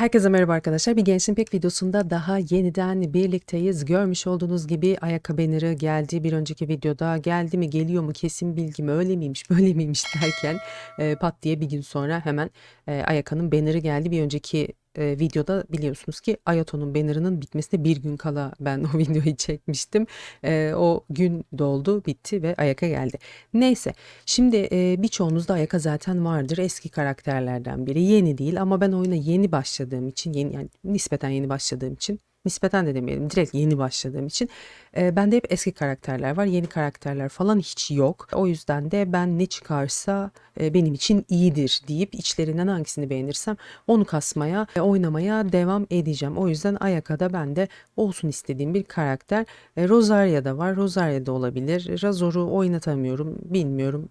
Herkese merhaba arkadaşlar. Bir Gençlik Pek videosunda daha yeniden birlikteyiz. Görmüş olduğunuz gibi ayakkabı geldi. Bir önceki videoda geldi mi geliyor mu kesin bilgi öyle miymiş böyle miymiş derken e, pat diye bir gün sonra hemen e, Ayaka'nın banner'ı geldi. Bir önceki e, videoda biliyorsunuz ki Ayato'nun banner'ının bitmesine bir gün kala ben o videoyu çekmiştim. E, o gün doldu bitti ve Ayaka geldi. Neyse şimdi e, birçoğunuzda Ayaka zaten vardır. Eski karakterlerden biri. Yeni değil ama ben oyuna yeni başladığım için yeni yani nispeten yeni başladığım için nispeten de demeyelim direkt yeni başladığım için. E, bende hep eski karakterler var yeni karakterler falan hiç yok. O yüzden de ben ne çıkarsa e, benim için iyidir deyip içlerinden hangisini beğenirsem onu kasmaya e, oynamaya devam edeceğim. O yüzden Ayaka'da bende olsun istediğim bir karakter. E, Rosaria'da var Rosaria'da olabilir. Razor'u oynatamıyorum bilmiyorum.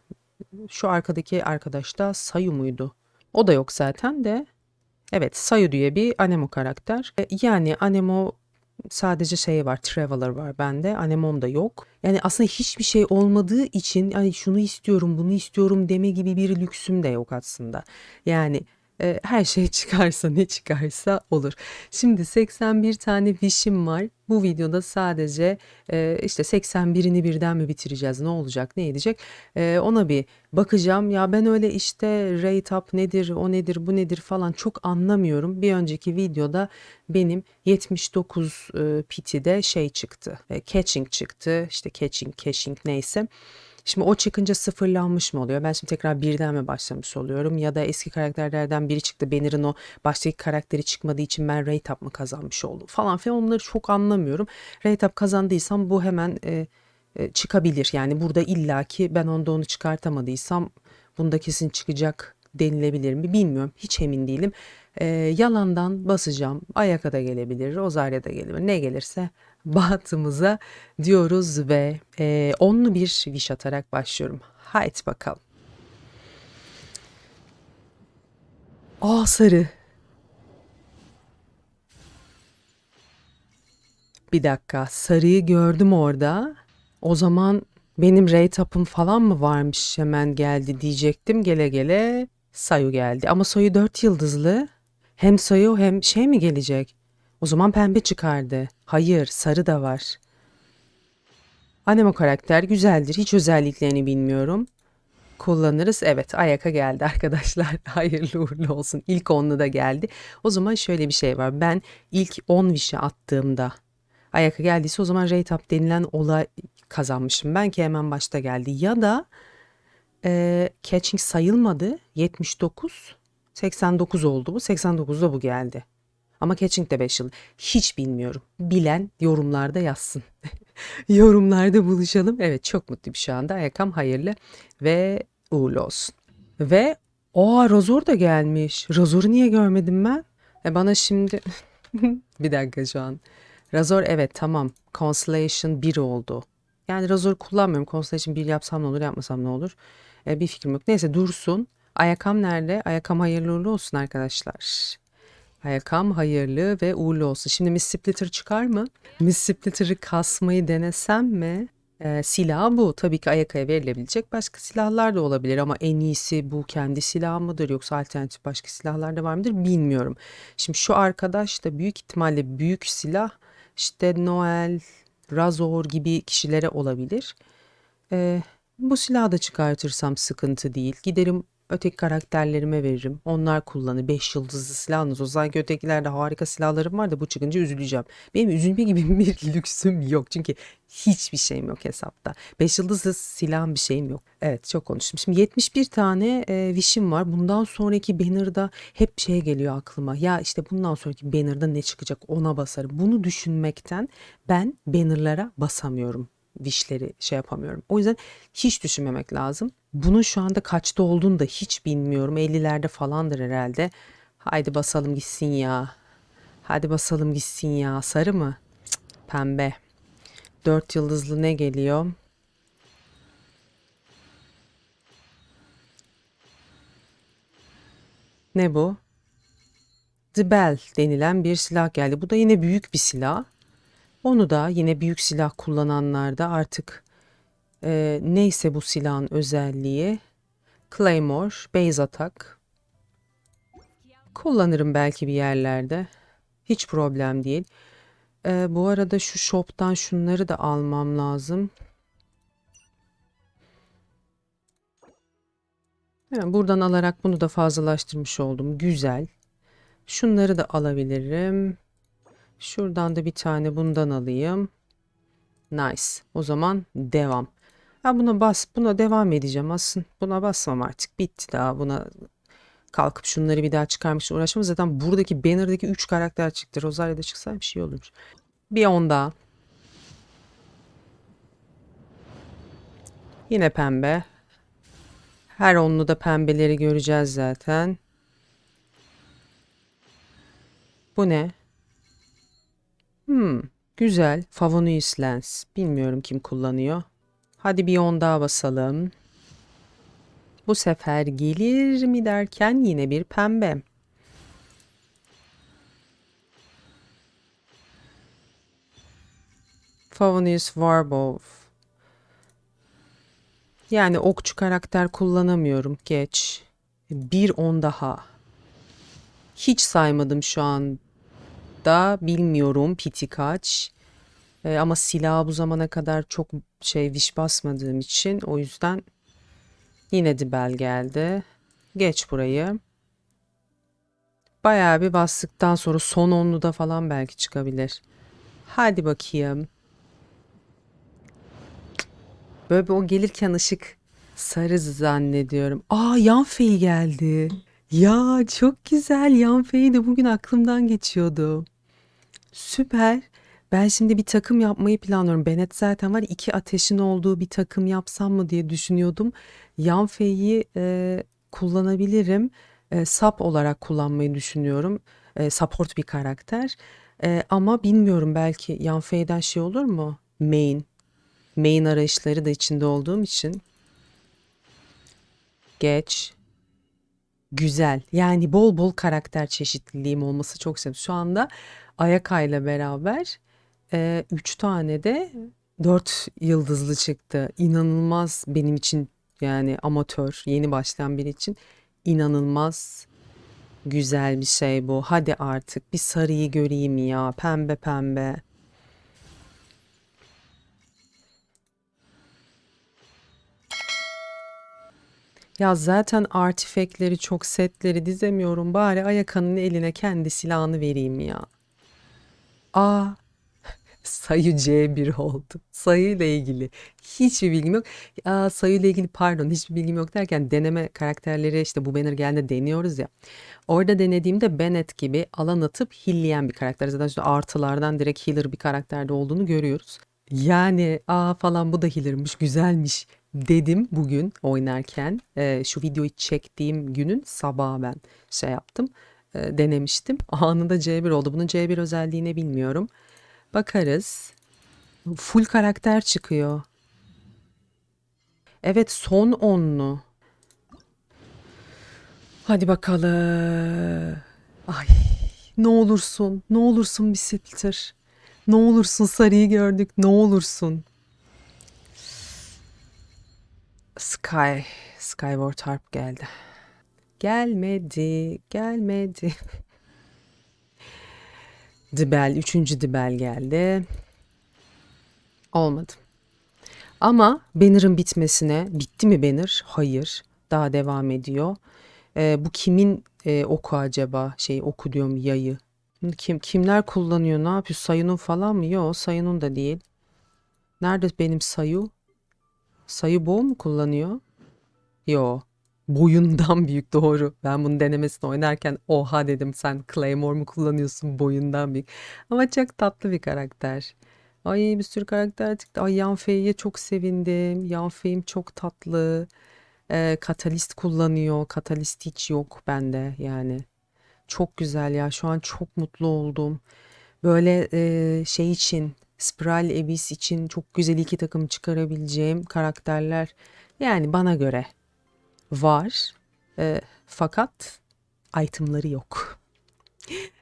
Şu arkadaki arkadaş da Sayu muydu? O da yok zaten de Evet, Sayu diye bir Anemo karakter. E, Yani Anemo sadece şey var, Traveler var bende. Anemom da yok. Yani aslında hiçbir şey olmadığı için hani şunu istiyorum, bunu istiyorum deme gibi bir lüksüm de yok aslında. Yani e, her şey çıkarsa ne çıkarsa olur. Şimdi 81 tane wish'im var. Bu videoda sadece e, işte 81'ini birden mi bitireceğiz, ne olacak, ne edecek E, ona bir bakacağım. Ya ben öyle işte rate up nedir, o nedir, bu nedir falan çok anlamıyorum. Bir önceki videoda benim 79 e, pitide şey çıktı, e, catching çıktı, işte catching, caching neyse. Şimdi o çıkınca sıfırlanmış mı oluyor? Ben şimdi tekrar birden mi başlamış oluyorum? Ya da eski karakterlerden biri çıktı. Banner'ın o baştaki karakteri çıkmadığı için ben rate up mı kazanmış oldum falan filan onları çok anlamıyorum. Rate up kazandıysam bu hemen e, e, çıkabilir. Yani burada illaki ben onda onu çıkartamadıysam bunda kesin çıkacak denilebilir mi bilmiyorum. Hiç emin değilim. E, yalandan basacağım. Ayaka da gelebilir, Rosaria da gelebilir. Ne gelirse bahtımıza diyoruz ve e, onlu bir wish atarak başlıyorum. Haydi bakalım. Aa sarı. Bir dakika sarıyı gördüm orada. O zaman benim rate up'ım falan mı varmış hemen geldi diyecektim. Gele gele Sayu geldi. Ama Sayu 4 yıldızlı. Hem Sayu hem şey mi gelecek? O zaman pembe çıkardı. Hayır sarı da var. Anemo karakter güzeldir. Hiç özelliklerini bilmiyorum. Kullanırız. Evet Ayaka geldi arkadaşlar. Hayırlı uğurlu olsun. İlk onlu da geldi. O zaman şöyle bir şey var. Ben ilk 10 wish'e attığımda Ayaka geldiyse o zaman rate up denilen olay kazanmışım. Ben ki hemen başta geldi. Ya da e, catching sayılmadı. 79 89 oldu bu. 89'da bu geldi. Ama catching de 5 yıl. Hiç bilmiyorum. Bilen yorumlarda yazsın. yorumlarda buluşalım. Evet çok mutluyum şu anda. Ayakam hayırlı ve uğurlu olsun. Ve o Razor da gelmiş. Razor'u niye görmedim ben? E bana şimdi bir dakika şu an. Razor evet tamam. Constellation 1 oldu. Yani Razor kullanmıyorum. Constellation 1 yapsam ne olur yapmasam ne olur. E, bir fikrim yok. Neyse dursun. Ayakam nerede? Ayakam hayırlı uğurlu olsun arkadaşlar. Ayakam hayırlı ve uğurlu olsun. Şimdi Miss Splitter çıkar mı? Miss Splitter'ı kasmayı denesem mi? Ee, silahı bu. Tabii ki Ayaka'ya verilebilecek başka silahlar da olabilir ama en iyisi bu kendi silahı mıdır yoksa alternatif başka silahlar da var mıdır bilmiyorum. Şimdi şu arkadaş da büyük ihtimalle büyük silah işte Noel, Razor gibi kişilere olabilir. Ee, bu silahı da çıkartırsam sıkıntı değil. Giderim öteki karakterlerime veririm. Onlar kullanır. 5 yıldızlı silahınız. O sanki ötekilerde harika silahlarım var da bu çıkınca üzüleceğim. Benim üzülme gibi bir lüksüm yok. Çünkü hiçbir şeyim yok hesapta. 5 yıldızlı silahım bir şeyim yok. Evet çok konuştum. Şimdi 71 tane e, wish'im var. Bundan sonraki banner'da hep şey geliyor aklıma. Ya işte bundan sonraki banner'da ne çıkacak ona basarım. Bunu düşünmekten ben banner'lara basamıyorum wish'leri şey yapamıyorum. O yüzden hiç düşünmemek lazım. Bunun şu anda kaçta olduğunu da hiç bilmiyorum. 50'lerde falandır herhalde. Haydi basalım gitsin ya. Hadi basalım gitsin ya. Sarı mı? Pembe. 4 yıldızlı ne geliyor? Ne bu? The Bell denilen bir silah geldi. Bu da yine büyük bir silah. Onu da yine büyük silah kullananlar da artık e, neyse bu silahın özelliği Claymore, Base Attack. Kullanırım belki bir yerlerde. Hiç problem değil. Ee, bu arada şu shop'tan şunları da almam lazım. Buradan alarak bunu da fazlalaştırmış oldum. Güzel. Şunları da alabilirim. Şuradan da bir tane bundan alayım. Nice. O zaman devam. Ha buna bas, buna devam edeceğim aslında. Buna basmam artık. Bitti daha. Buna kalkıp şunları bir daha çıkarmak için uğraşmam. Zaten buradaki banner'daki 3 karakter çıktı. Rosario da çıksa bir şey olurmuş. Bir on daha. Yine pembe. Her onlu da pembeleri göreceğiz zaten. Bu ne? Hmm, güzel. Favonius Lens. Bilmiyorum kim kullanıyor. Hadi bir on daha basalım. Bu sefer gelir mi derken yine bir pembe. Favonius Warbow. Yani okçu karakter kullanamıyorum. Geç. Bir on daha. Hiç saymadım şu anda. Bilmiyorum piti kaç. Ee, ama silah bu zamana kadar çok şey viş basmadığım için o yüzden yine dibel geldi. Geç burayı. Bayağı bir bastıktan sonra son onlu da falan belki çıkabilir. Hadi bakayım. Böyle bir o gelirken ışık sarı zannediyorum. Aa Yanfei geldi. Ya çok güzel Yanfei de bugün aklımdan geçiyordu. Süper. Ben şimdi bir takım yapmayı planlıyorum. Bennett zaten var. iki ateşin olduğu bir takım yapsam mı diye düşünüyordum. Yanfei'yi e, kullanabilirim. E, sap olarak kullanmayı düşünüyorum. E, support bir karakter. E, ama bilmiyorum belki Yanfei'den şey olur mu? Main. Main arayışları da içinde olduğum için. Geç. Güzel. Yani bol bol karakter çeşitliliğim olması çok sevindim. Şu anda Ayaka ile beraber 3 tane de 4 yıldızlı çıktı. İnanılmaz benim için yani amatör, yeni başlayan biri için inanılmaz güzel bir şey bu. Hadi artık bir sarıyı göreyim ya. Pembe pembe. Ya zaten artifekleri çok setleri dizemiyorum. Bari Ayaka'nın eline kendi silahını vereyim ya. Aa sayı C1 oldu. Sayıyla ilgili hiçbir bilgim yok. Aa, sayıyla ilgili pardon hiçbir bilgim yok derken deneme karakterleri işte bu banner geldiğinde deniyoruz ya. Orada denediğimde Bennett gibi alan atıp hilleyen bir karakter. Zaten işte artılardan direkt healer bir karakterde olduğunu görüyoruz. Yani aa falan bu da healer'mış güzelmiş dedim bugün oynarken. Ee, şu videoyu çektiğim günün sabahı ben şey yaptım. e, denemiştim. Anında C1 oldu. Bunun C1 özelliğini bilmiyorum. Bakarız. Full karakter çıkıyor. Evet son onlu. Hadi bakalım. Ay ne olursun ne olursun bir splitter. Ne olursun sarıyı gördük ne olursun. Sky, Skyward Harp geldi. Gelmedi, gelmedi. Dibel, üçüncü Dibel geldi. Olmadı. Ama Banner'ın bitmesine, bitti mi Banner? Hayır. Daha devam ediyor. Ee, bu kimin e, oku acaba? Şey oku diyorum yayı. Kim kimler kullanıyor? Ne yapıyor? Sayunun falan mı? Yok, Sayunun da değil. Nerede benim Sayu? Sayı boğ mu kullanıyor? Yo. Boyundan büyük doğru. Ben bunun denemesini oynarken oha dedim sen Claymore mu kullanıyorsun boyundan büyük. Ama çok tatlı bir karakter. Ay bir sürü karakter çıktı. Ay Yanfei'ye çok sevindim. Yanfei'm çok tatlı. Ee, katalist kullanıyor. Katalist hiç yok bende yani. Çok güzel ya. Şu an çok mutlu oldum. Böyle e, şey için Spiral Abyss için çok güzel iki takım çıkarabileceğim karakterler yani bana göre var. E, fakat itemları yok.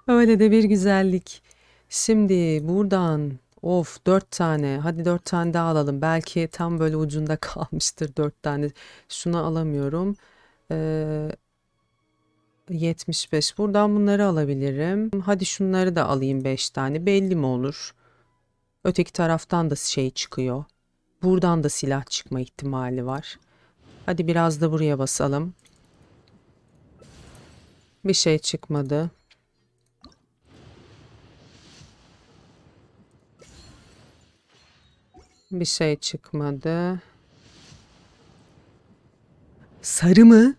Öyle de bir güzellik. Şimdi buradan of dört tane hadi dört tane daha alalım. Belki tam böyle ucunda kalmıştır dört tane. Şunu alamıyorum. Ee, 75. Buradan bunları alabilirim. Hadi şunları da alayım 5 tane. Belli mi olur? Öteki taraftan da şey çıkıyor. Buradan da silah çıkma ihtimali var. Hadi biraz da buraya basalım. Bir şey çıkmadı. Bir şey çıkmadı. Sarı mı?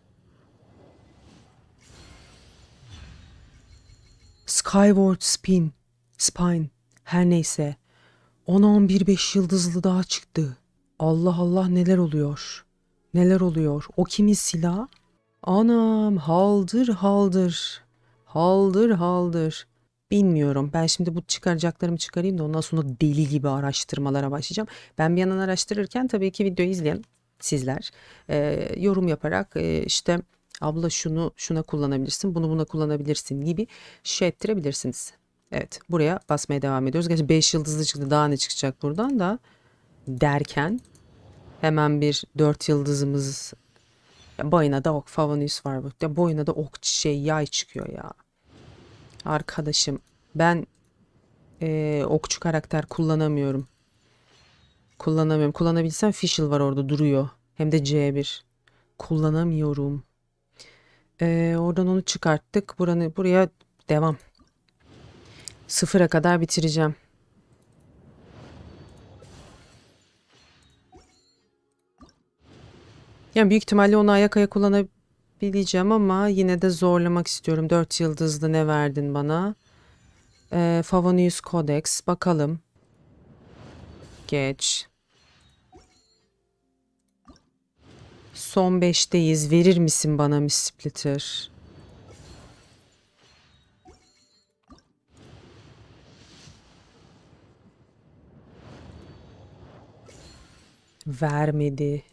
Skyward Spin, Spine, her neyse. 10-11 5 yıldızlı daha çıktı. Allah Allah neler oluyor? Neler oluyor? O kimin silahı? Anam haldır haldır. Haldır haldır. Bilmiyorum. Ben şimdi bu çıkaracaklarımı çıkarayım da ondan sonra deli gibi araştırmalara başlayacağım. Ben bir yandan araştırırken tabii ki videoyu izleyen sizler e, yorum yaparak e, işte abla şunu şuna kullanabilirsin, bunu buna kullanabilirsin gibi şey ettirebilirsiniz. Evet, buraya basmaya devam ediyoruz. Gerçi 5 yıldızlı çıktı. Daha ne çıkacak buradan da derken hemen bir 4 yıldızımız ya boyuna da ok Favonius var bu. Ya boyuna da ok şey yay çıkıyor ya. Arkadaşım ben eee, okçu karakter kullanamıyorum. Kullanamıyorum. Kullanabilsem Fischl var orada duruyor. Hem de C1. Kullanamıyorum. Eee, oradan onu çıkarttık. Buranı, buraya devam. Sıfıra kadar bitireceğim. Yani büyük ihtimalle onu ayak ayak kullanabileceğim ama yine de zorlamak istiyorum. 4 yıldızlı ne verdin bana? Ee, Favonius Codex. Bakalım. Geç. Son 5'teyiz. Verir misin bana Miss Splitter? Vermedi.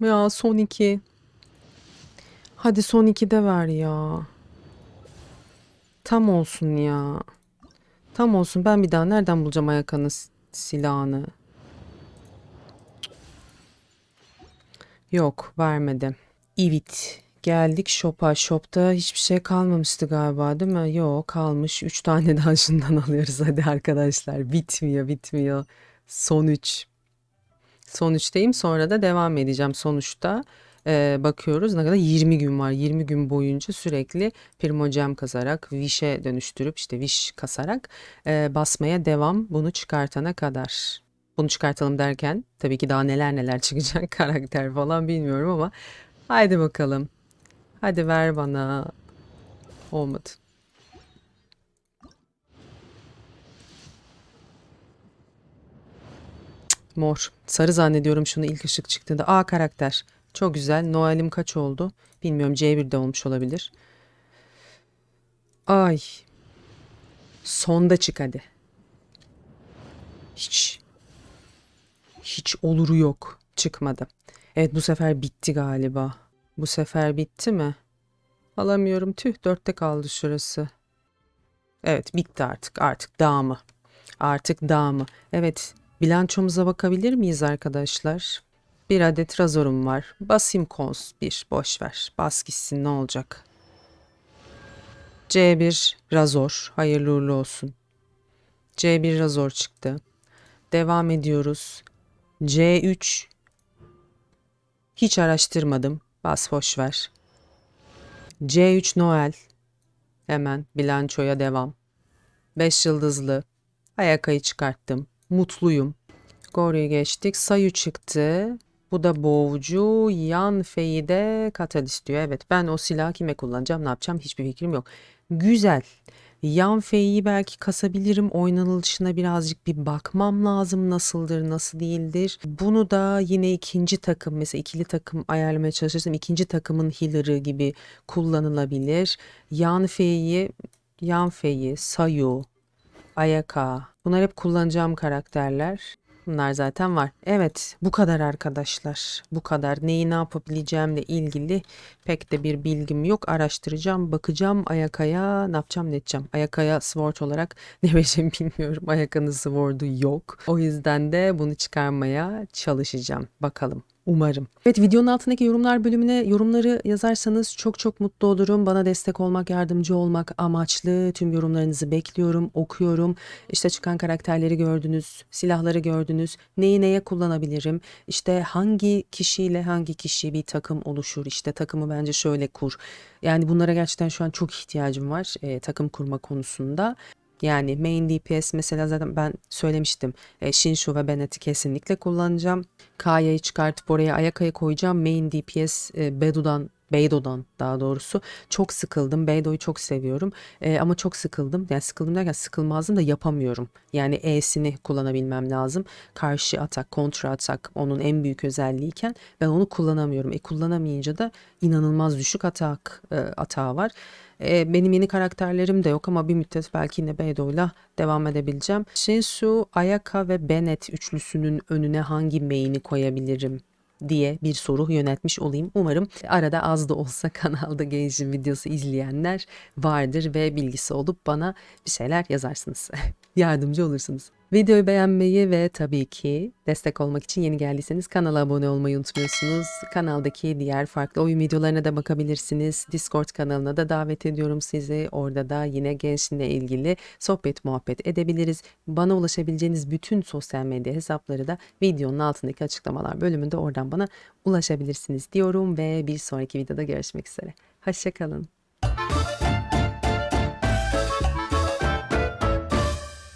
Ya son iki. Hadi son iki de ver ya. Tam olsun ya. Tam olsun. Ben bir daha nereden bulacağım Ayakan'ın silahını? Yok vermedi. Evet. Geldik shop'a. Shop'ta hiçbir şey kalmamıştı galiba değil mi? Yok kalmış. 3 tane daha şundan alıyoruz hadi arkadaşlar. Bitmiyor bitmiyor. Son 3 sonuçtayım. Sonra da devam edeceğim sonuçta. E, bakıyoruz ne kadar 20 gün var. 20 gün boyunca sürekli primocem kazarak, vişe dönüştürüp işte viş kasarak e, basmaya devam bunu çıkartana kadar. Bunu çıkartalım derken tabii ki daha neler neler çıkacak karakter falan bilmiyorum ama haydi bakalım. Hadi ver bana. Olmadı. Mor. Sarı zannediyorum şunu ilk ışık çıktığında. A karakter. Çok güzel. Noel'im kaç oldu? Bilmiyorum. C1'de olmuş olabilir. Ay. Sonda çık hadi. Hiç. Hiç oluru yok. Çıkmadı. Evet bu sefer bitti galiba. Bu sefer bitti mi? Alamıyorum. Tüh dörtte kaldı şurası. Evet bitti artık. Artık dağ mı? Artık dağ mı? Evet bilançomuza bakabilir miyiz arkadaşlar? Bir adet razorum var. Basayım kons bir boş ver. Bas gitsin ne olacak? C1 razor. Hayırlı uğurlu olsun. C1 razor çıktı. Devam ediyoruz. C3 hiç araştırmadım. Bas boş ver. C3 Noel. Hemen bilançoya devam. 5 yıldızlı. Ayakayı çıkarttım. Mutluyum. Gory'u geçtik. Sayu çıktı. Bu da boğucu. Yan feyi de katalist diyor. Evet ben o silahı kime kullanacağım ne yapacağım hiçbir fikrim yok. Güzel. Yan feyi belki kasabilirim. Oynanılışına birazcık bir bakmam lazım. Nasıldır, nasıl değildir. Bunu da yine ikinci takım mesela ikili takım ayarlamaya çalışırsam ikinci takımın healer'ı gibi kullanılabilir. Yan feyi, yan feyi, Sayu, Ayaka. Bunlar hep kullanacağım karakterler. Bunlar zaten var. Evet, bu kadar arkadaşlar. Bu kadar. Neyi ne yapabileceğimle ilgili pek de bir bilgim yok. Araştıracağım, bakacağım. Ayakaya ne yapacağım, ne edeceğim. Ayakaya sword olarak ne vereceğimi bilmiyorum. Ayakanın sword'u yok. O yüzden de bunu çıkarmaya çalışacağım. Bakalım. Umarım. Evet videonun altındaki yorumlar bölümüne yorumları yazarsanız çok çok mutlu olurum. Bana destek olmak, yardımcı olmak amaçlı. Tüm yorumlarınızı bekliyorum, okuyorum. İşte çıkan karakterleri gördünüz, silahları gördünüz. Neyi neye kullanabilirim? İşte hangi kişiyle hangi kişi bir takım oluşur? İşte takımı bence şöyle kur. Yani bunlara gerçekten şu an çok ihtiyacım var e, takım kurma konusunda. Yani main DPS mesela zaten ben söylemiştim. E, Shinshu ve Bennett'i kesinlikle kullanacağım. Kaya'yı çıkartıp oraya Ayaka'yı koyacağım. Main DPS e, Bedo'dan Beydo'dan daha doğrusu çok sıkıldım. Beydo'yu çok seviyorum. E, ama çok sıkıldım. Yani sıkıldım derken sıkılmazdım da yapamıyorum. Yani E'sini kullanabilmem lazım. Karşı atak, kontra atak onun en büyük özelliğiyken ben onu kullanamıyorum. E kullanamayınca da inanılmaz düşük atak e, atağı var. E, benim yeni karakterlerim de yok ama bir müddet belki yine Beydo'yla devam edebileceğim. Shinsu, Ayaka ve Bennett üçlüsünün önüne hangi main'i koyabilirim diye bir soru yöneltmiş olayım. Umarım arada az da olsa kanalda Genç'in videosu izleyenler vardır ve bilgisi olup bana bir şeyler yazarsınız. Yardımcı olursunuz. Videoyu beğenmeyi ve tabii ki destek olmak için yeni geldiyseniz kanala abone olmayı unutmuyorsunuz. Kanaldaki diğer farklı oyun videolarına da bakabilirsiniz. Discord kanalına da davet ediyorum sizi. Orada da yine gençle ilgili sohbet muhabbet edebiliriz. Bana ulaşabileceğiniz bütün sosyal medya hesapları da videonun altındaki açıklamalar bölümünde oradan bana ulaşabilirsiniz diyorum ve bir sonraki videoda görüşmek üzere. Hoşçakalın.